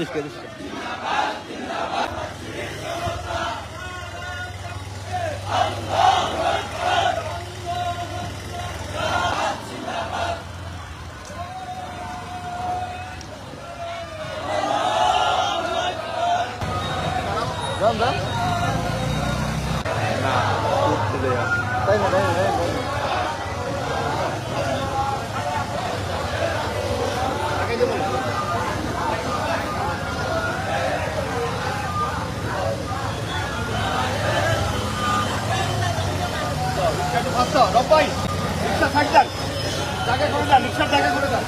রিস্কা রিস্কা যান যান রিক্সা রব্বাই রিক্সা থাক যান জায়গা করে যান রিক্সার জায়গা করে যান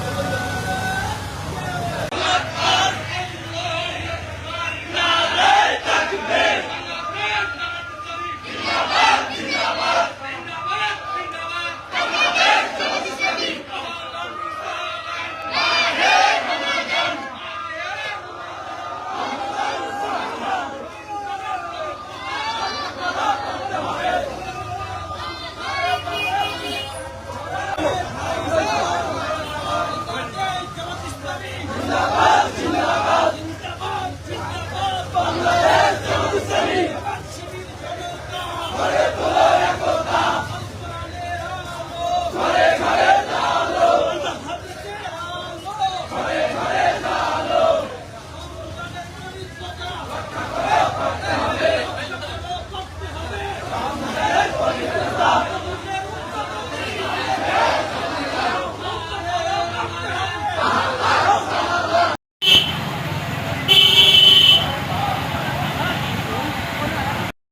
Stop.